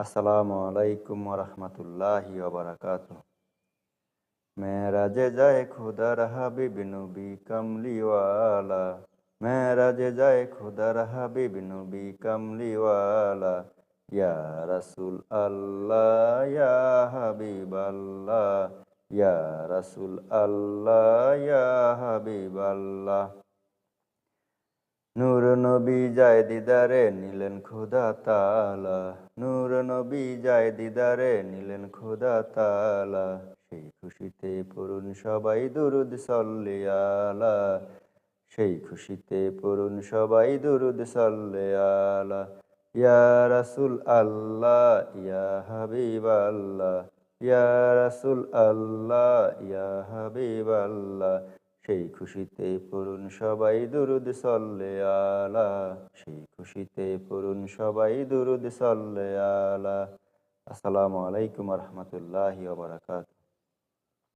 আসসালামু আলাইকুম রহমতুল্লাহি ওবরাকাত মেরাজে যায় খুদার হাবিব নবী কামলিওয়ালা। মেরাজে যায় খুদার হাবিব নবী কামলিওয়ালা। ইয়া রাসুল আল্লাহ, ইয়া হাবিব আল্লাহ। ইয়া রাসুল আল্লাহ, ইয়া হাবিব আল্লাহ। নবী যায় দিদারে নিলেন খুদা তালা। নূর নবী যায় দিদারে নিলেন খুদা তালা। সেই খুশিতে পড়ুন সবাই দুরুদ সল্লে আলা সেই খুশিতে পড়ুন সবাই দুরুদ সল্লে আলা ইয়া রাসুল আল্লাহ, ইয়া হাবিব আল্লাহ। ইয়া রাসুল আল্লাহ, ইয়া হাবিব আল্লাহ। সেই খুশিতে পড়ুন সবাই দুরুদ সল্লে আলা। সেই খুশিতে পড়ুন সবাই দুরুদ সল্লে আলা। আসসালামু আলাইকুম রহমতুল্লাহ ওবরাকাতুহ